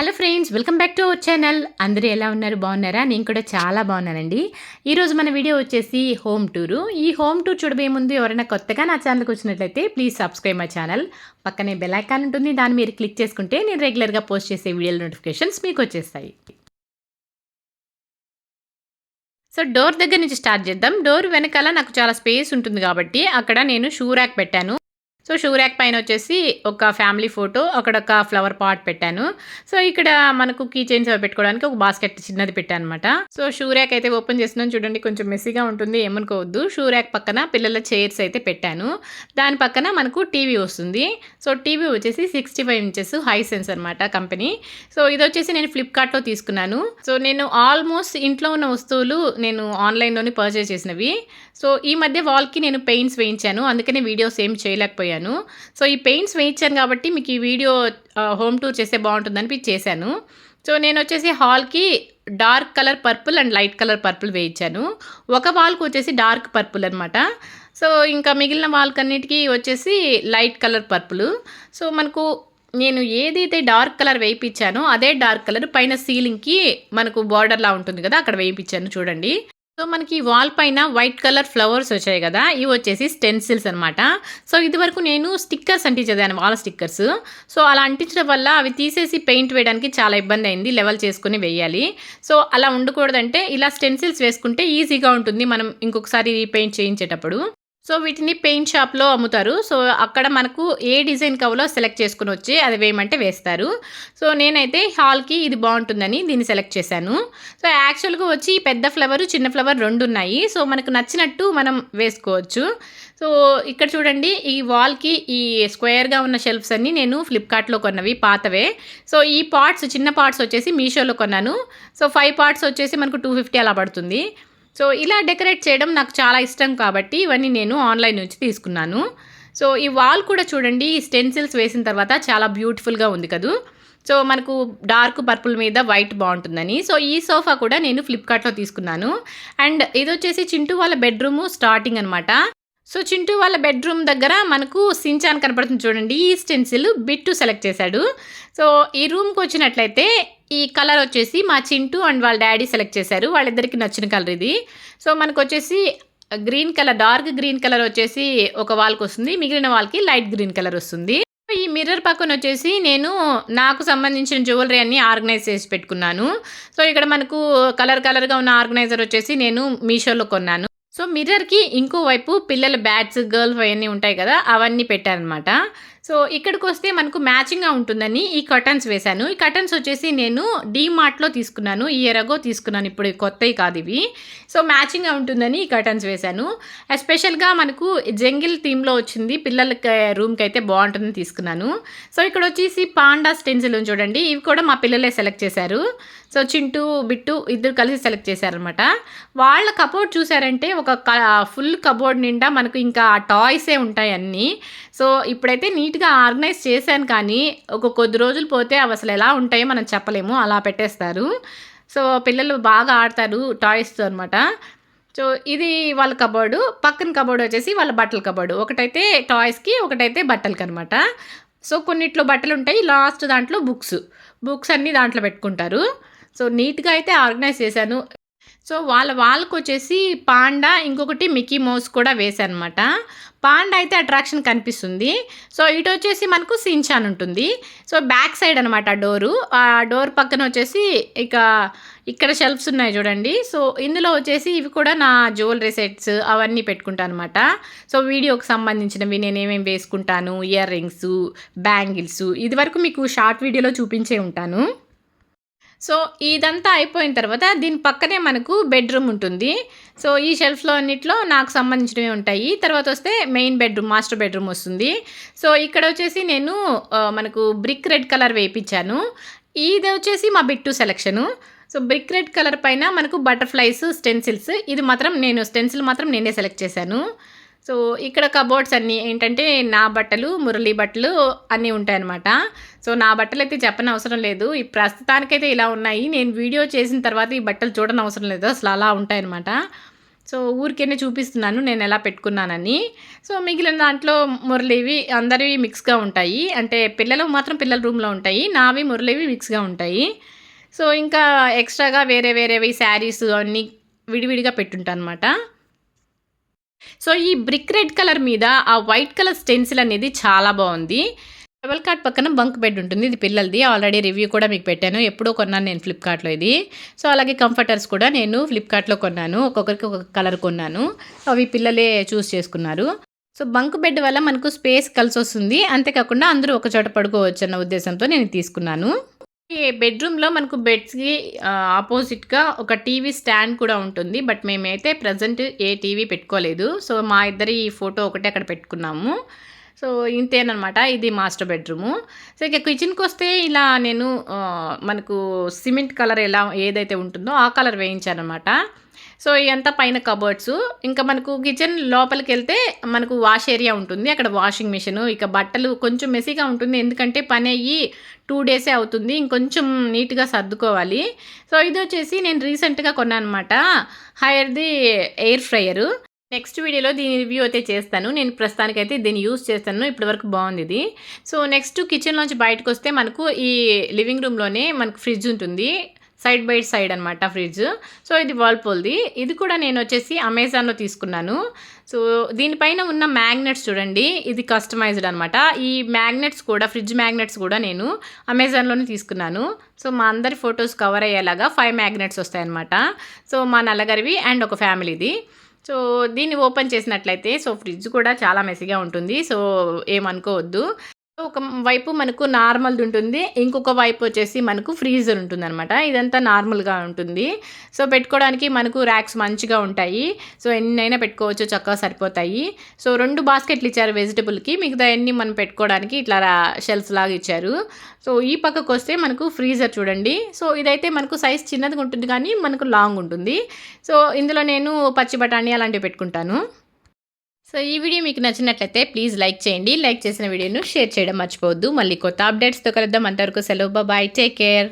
Hello friends welcome back to our channel. అందరూ ఎలా ఉన్నారు? బాగున్నారా? నేను కూడా చాలా బాగున్నానండి. ఈరోజు మన వీడియో వచ్చేసి హోమ్ టూరు. ఈ హోమ్ టూర్ చూడబోయే ముందు ఎవరైనా కొత్తగా నా ఛానల్కి వచ్చినట్లయితే ప్లీజ్ సబ్స్క్రైబ్ మై ఛానల్. పక్కనే బెల్ ఐకాన్ ఉంటుంది. దాన్ని మీరు క్లిక్ చేసుకుంటే నేను రెగ్యులర్గా పోస్ట్ చేసే వీడియోల నోటిఫికేషన్స్ మీకు వచ్చేస్తాయి. సో డోర్ దగ్గర నుంచి స్టార్ట్ చేద్దాం. డోర్ వెనకాల నాకు చాలా స్పేస్ ఉంటుంది కాబట్టి అక్కడ నేను షూ ర్యాక్ పెట్టాను. సో షూ ర్యాక్ పైన వచ్చేసి ఒక ఫ్యామిలీ ఫోటో అక్కడ ఒక ఫ్లవర్ పాట్ పెట్టాను. సో ఇక్కడ మనకు కీ చైన్స్ అవి పెట్టుకోవడానికి ఒక బాస్కెట్ చిన్నది పెట్టాను అనమాట సో షూ ర్యాక్ అయితే ఓపెన్ చేస్తున్నాను. చూడండి కొంచెం మెస్సీగా ఉంటుంది ఏమనుకోవద్దు. షూ ర్యాక్ పక్కన పిల్లల చైర్స్ అయితే పెట్టాను. దాని పక్కన మనకు టీవీ వస్తుంది. సో టీవీ వచ్చేసి sixty five inches Hisense అనమాట కంపెనీ. సో ఇది వచ్చేసి నేను ఫ్లిప్కార్ట్లో తీసుకున్నాను. సో నేను ఆల్మోస్ట్ ఇంట్లో ఉన్న వస్తువులు నేను ఆన్లైన్లోనే పర్చేస్ చేసినవి. సో ఈ మధ్య వాల్కి నేను పెయింట్స్ వేయించాను. అందుకనే వీడియోస్ ఏం చేయలేకపోయాను. సో ఈ పెయింట్స్ వేయించాను కాబట్టి మీకు ఈ వీడియో హోమ్ టూర్ చేస్తే బాగుంటుందని చేశాను. సో నేను వచ్చేసి హాల్కి dark colour purple and light colour purple వేయించాను. ఒక వాల్కి వచ్చేసి డార్క్ పర్పుల్ అనమాట సో ఇంకా మిగిలిన వాల్కన్నిటికీ వచ్చేసి లైట్ కలర్ పర్పుల్. సో మనకు నేను ఏదైతే డార్క్ కలర్ వేయించానో అదే డార్క్ కలర్ పైన సీలింగ్కి మనకు బార్డర్లా ఉంటుంది కదా అక్కడ వేయించాను చూడండి. సో మనకి వాల్ పైన వైట్ కలర్ ఫ్లవర్స్ వచ్చాయి కదా ఇవి వచ్చేసి స్టెన్సిల్స్ అనమాట సో ఇదివరకు నేను స్టిక్కర్స్ అంటించేదాన్ని వాల్ స్టిక్కర్స్. సో అలా అంటించడం వల్ల అవి తీసేసి పెయింట్ వేయడానికి చాలా ఇబ్బంది అయింది లెవెల్ చేసుకుని వేయాలి. సో అలా ఉండకూడదంటే ఇలా స్టెన్సిల్స్ వేసుకుంటే ఈజీగా ఉంటుంది మనం ఇంకొకసారి పెయింట్ చేయించేటప్పుడు. సో వీటిని పెయింట్ షాప్లో అమ్ముతారు. సో అక్కడ మనకు ఏ డిజైన్ కావాలో సెలెక్ట్ చేసుకుని వచ్చి అది వేయమంటే వేస్తారు. సో నేనైతే హాల్కి ఇది బాగుంటుందని దీన్ని సెలెక్ట్ చేశాను. సో యాక్చువల్గా వచ్చి పెద్ద ఫ్లవర్ చిన్న ఫ్లవర్ రెండు ఉన్నాయి. సో మనకు నచ్చినట్టు మనం వేసుకోవచ్చు. సో ఇక్కడ చూడండి ఈ వాల్కి ఈ స్క్వేర్గా ఉన్న షెల్ఫ్స్ అన్నీ నేను ఫ్లిప్కార్ట్లో కొన్నవి పాతవే. సో ఈ పార్ట్స్ చిన్న పార్ట్స్ వచ్చేసి మీషోలో కొన్నాను. సో ఫైవ్ పార్ట్స్ వచ్చేసి మనకు టూ ఫిఫ్టీ అలా పడుతుంది. సో ఇలా డెకరేట్ చేయడం నాకు చాలా ఇష్టం కాబట్టి ఇవన్నీ నేను ఆన్లైన్ నుంచి తీసుకున్నాను. సో ఈ వాల్ కూడా చూడండి ఈ స్టెన్సిల్స్ వేసిన తర్వాత చాలా బ్యూటిఫుల్గా ఉంది కదూ. సో మనకు డార్క్ పర్పుల్ మీద వైట్ బాగుంటుందని. సో ఈ సోఫా కూడా నేను ఫ్లిప్కార్ట్లో తీసుకున్నాను. అండ్ ఇది వచ్చేసి చింటూ వాళ్ళ బెడ్రూమ్ స్టార్టింగ్ అనమాట సో చింటూ వాళ్ళ బెడ్రూమ్ దగ్గర మనకు సించాన్ కనపడుతుంది చూడండి ఈ స్టెన్సిల్ బిట్టు సెలెక్ట్ చేశాడు. సో ఈ రూమ్కి వచ్చినట్లయితే ఈ కలర్ వచ్చేసి మా చింటూ అండ్ వాళ్ళ డాడీ సెలెక్ట్ చేశారు. వాళ్ళిద్దరికి నచ్చిన కలర్ ఇది. సో మనకు వచ్చేసి green colour dark green colour వచ్చేసి ఒక వాల్కి వస్తుంది. మిగిలిన వాళ్ళకి లైట్ గ్రీన్ కలర్ వస్తుంది. ఈ మిర్రర్ పక్కన వచ్చేసి నేను నాకు సంబంధించిన జ్యువెలరీ అన్ని ఆర్గనైజ్ చేసి పెట్టుకున్నాను. సో ఇక్కడ మనకు కలర్ కలర్గా ఉన్న ఆర్గనైజర్ వచ్చేసి నేను మీషోలో కొన్నాను. సో మిర్రర్కి ఇంకో వైపు పిల్లల బ్యాట్స్ గర్ల్ అవన్నీ ఉంటాయి కదా అవన్నీ పెట్టారనమాట సో ఇక్కడికి వస్తే మనకు మ్యాచింగ్గా ఉంటుందని ఈ కర్టన్స్ వేశాను. ఈ కర్టన్స్ వచ్చేసి నేను డీమార్ట్లో తీసుకున్నాను. ఈ ఎరగో తీసుకున్నాను. ఇప్పుడు కొత్తవి కాదు ఇవి. సో మ్యాచింగ్గా ఉంటుందని ఈ కర్టన్స్ వేశాను. ఎస్పెషల్గా మనకు జంగిల్ థీమ్లో వచ్చింది. పిల్లలకి రూమ్కి అయితే బాగుంటుందని తీసుకున్నాను. సో ఇక్కడ వచ్చేసి పాండా స్టెన్సిల్ చూడండి. ఇవి కూడా మా పిల్లలే సెలెక్ట్ చేశారు. సో చింటూ బిట్టు ఇద్దరు కలిసి సెలెక్ట్ చేశారనమాట వాళ్ళ కబోర్డ్ చూసారంటే ఒక ఫుల్ కబోర్డ్ నిండా మనకు ఇంకా టాయ్సే ఉంటాయి అన్నీ. సో ఇప్పుడైతే నీట్గా ఆర్గనైజ్ చేశాను కానీ ఒక కొద్ది రోజులు పోతే అవి అసలు ఎలా ఉంటాయో మనం చెప్పలేము. అలా పెట్టేస్తారు. సో పిల్లలు బాగా ఆడతారు టాయ్స్తో అనమాట సో ఇది వాళ్ళ కబోర్డు. పక్కన కబోర్డు వచ్చేసి వాళ్ళ బట్టల కబోర్డు. ఒకటైతే టాయ్స్కి ఒకటైతే బట్టలకి అనమాట సో కొన్నిట్లో బట్టలు ఉంటాయి. లాస్ట్ దాంట్లో బుక్స్. బుక్స్ అన్నీ దాంట్లో పెట్టుకుంటారు. సో నీట్గా అయితే ఆర్గనైజ్ చేశాను. సో వాళ్ళ వాళ్ళకు వచ్చేసి పాండా ఇంకొకటి మిక్కీ మౌస్ కూడా వేశాను అనమాట పాండా అయితే అట్రాక్షన్ కనిపిస్తుంది. సో ఇటు వచ్చేసి మనకు సించాన్ ఉంటుంది. సో బ్యాక్ సైడ్ అనమాట డోరు. ఆ డోర్ పక్కన వచ్చేసి ఇక ఇక్కడ షెల్ఫ్స్ ఉన్నాయి చూడండి. సో ఇందులో వచ్చేసి ఇవి కూడా నా జ్యువెలరీ సెట్స్ అవన్నీ పెట్టుకుంటాను అనమాట సో వీడియోకి సంబంధించినవి నేను ఏమేమి వేసుకుంటాను ఇయర్ రింగ్స్ బ్యాంగిల్స్ ఇది వరకు మీకు షార్ట్ వీడియోలో చూపించే ఉంటాను. సో ఇదంతా అయిపోయిన తర్వాత దీని పక్కనే మనకు బెడ్రూమ్ ఉంటుంది. సో ఈ షెల్ఫ్లో అన్నిట్లో నాకు సంబంధించినవి ఉంటాయి. తర్వాత వస్తే మెయిన్ బెడ్రూమ్ మాస్టర్ బెడ్రూమ్ వస్తుంది. సో ఇక్కడ వచ్చేసి నేను మనకు బ్రిక్ రెడ్ కలర్ వేయించాను. ఇది వచ్చేసి మా Bittu selection. So brick red colour పైన మనకు బటర్ఫ్లైస్ స్టెన్సిల్స్ ఇది మాత్రం నేను స్టెన్సిల్ మాత్రం నేనే సెలెక్ట్ చేశాను. సో ఇక్కడ కబోర్డ్స్ అన్నీ ఏంటంటే నా బట్టలు మురళీ బట్టలు అన్నీ ఉంటాయన్నమాట. సో నా బట్టలు అయితే చెప్పని అవసరం లేదు. ఈ ప్రస్తుతానికైతే ఇలా ఉన్నాయి. నేను వీడియో చేసిన తర్వాత ఈ బట్టలు చూడని అవసరం లేదు. అసలు అలా ఉంటాయన్నమాట. సో ఊరికేనే చూపిస్తున్నాను. నేను ఎలా పెట్టుకున్నానని. సో మిగిలిన దాంట్లో మురళివి అందరివి మిక్స్గా ఉంటాయి. అంటే పిల్లలు మాత్రం పిల్లల రూమ్లో ఉంటాయి. నావి మురళివి మిక్స్గా ఉంటాయి. సో ఇంకా ఎక్స్ట్రాగా వేరే వేరేవి శారీస్ అన్నీ విడివిడిగా పెట్టుంటాను అనమాట సో ఈ బ్రిక్ రెడ్ కలర్ మీద ఆ వైట్ కలర్ స్టెన్సిల్ అనేది చాలా బాగుంది. డబల్ కార్ట్ పక్కన బంక్ బెడ్ ఉంటుంది. ఇది పిల్లలది. ఆల్రెడీ రివ్యూ కూడా మీకు పెట్టాను. ఎప్పుడో కొన్నాను నేను ఫ్లిప్కార్ట్లో ఇది. సో అలాగే కంఫర్టర్స్ కూడా నేను ఫ్లిప్కార్ట్లో కొన్నాను. ఒక్కొక్కరికి ఒక్కొక్క కలర్ కొన్నాను. అవి పిల్లలే చూస్ చేసుకున్నారు. సో బంక్ బెడ్ వల్ల మనకు స్పేస్ కలిసి వస్తుంది. అంతేకాకుండా అందరూ ఒక చోట పడుకోవచ్చు అన్న ఉద్దేశంతో నేను తీసుకున్నాను. బెడ్రూమ్లో మనకు బెడ్స్కి ఆపోజిట్గా ఒక టీవీ స్టాండ్ కూడా ఉంటుంది. బట్ మేమైతే ప్రజెంట్ ఏ టీవీ పెట్టుకోలేదు. సో మా ఇద్దరి ఫోటో ఒకటే అక్కడ పెట్టుకున్నాము. సో ఇంతేనమాట ఇది మాస్టర్ బెడ్రూము. సో ఇక కిచెన్కి వస్తే ఇలా నేను మనకు సిమెంట్ కలర్ ఎలా ఏదైతే ఉంటుందో ఆ కలర్ వేయించానమాట సో ఇదంతా పైన కబర్డ్స్. ఇంకా మనకు కిచెన్ లోపలికి వెళ్తే మనకు వాష్ ఏరియా ఉంటుంది. అక్కడ వాషింగ్ మిషన్ ఇక బట్టలు కొంచెం మెస్సీగా ఉంటుంది. ఎందుకంటే పని అయ్యి టూ డేసే అవుతుంది. ఇంకొంచెం నీట్గా సర్దుకోవాలి. సో ఇది వచ్చేసి నేను రీసెంట్గా కొన్నాను అనమాట హైర్ది ఎయిర్ ఫ్రయరు. నెక్స్ట్ వీడియోలో దీని రివ్యూ అయితే చేస్తాను. నేను ప్రస్తుతానికైతే దీన్ని యూస్ చేస్తాను. ఇప్పటివరకు బాగుంది ఇది. సో నెక్స్ట్ కిచెన్లోంచి బయటకు వస్తే మనకు ఈ లివింగ్ రూమ్లోనే మనకు ఫ్రిడ్జ్ ఉంటుంది. సైడ్ బై సైడ్ అనమాట ఫ్రిడ్జ్. సో ఇది వాల్పోల్ది. ఇది కూడా నేను వచ్చేసి అమెజాన్లో తీసుకున్నాను. సో దీనిపైన ఉన్న మ్యాగ్నెట్స్ చూడండి. ఇది కస్టమైజ్డ్ అనమాట ఈ మ్యాగ్నెట్స్ కూడా ఫ్రిడ్జ్ మ్యాగ్నెట్స్ కూడా నేను అమెజాన్లోనే తీసుకున్నాను. సో మా అందరి ఫొటోస్ కవర్ అయ్యేలాగా ఫైవ్ మ్యాగ్నెట్స్ వస్తాయన్నమాట. సో మా నల్లగరివి అండ్ ఒక ఫ్యామిలీది. సో దీన్ని ఓపెన్ చేసినట్లయితే సో ఫ్రిడ్జ్ కూడా చాలా మెసిగా ఉంటుంది. సో ఏమనుకోవద్దు. ఒక వైపు మనకు నార్మల్ది ఉంటుంది ఇంకొక వైపు వచ్చేసి మనకు ఫ్రీజర్ ఉంటుంది అనమాట ఇదంతా నార్మల్గా ఉంటుంది. సో పెట్టుకోవడానికి మనకు ర్యాక్స్ మంచిగా ఉంటాయి. సో ఎన్నైనా పెట్టుకోవచ్చు చక్కగా సరిపోతాయి. సో రెండు బాస్కెట్లు ఇచ్చారు వెజిటబుల్కి మిగతా ఎన్ని మనం పెట్టుకోవడానికి ఇట్లా షెల్ఫ్స్ లాగా ఇచ్చారు. సో ఈ పక్కకు వస్తే మనకు ఫ్రీజర్ చూడండి. సో ఇదైతే మనకు సైజ్ చిన్నదిగా ఉంటుంది కానీ మనకు లాంగ్ ఉంటుంది. సో ఇందులో నేను పచ్చి బఠానీ అలాంటివి పెట్టుకుంటాను. సో ఈ వీడియో మీకు నచ్చినట్లయితే ప్లీజ్ లైక్ చేయండి. లైక్ చేసిన వీడియోను షేర్ చేయడం మర్చిపోవద్దు. మళ్ళీ కొత్త అప్డేట్స్తో కలుద్దాం. అంతవరకు సెలవు. Bye take care.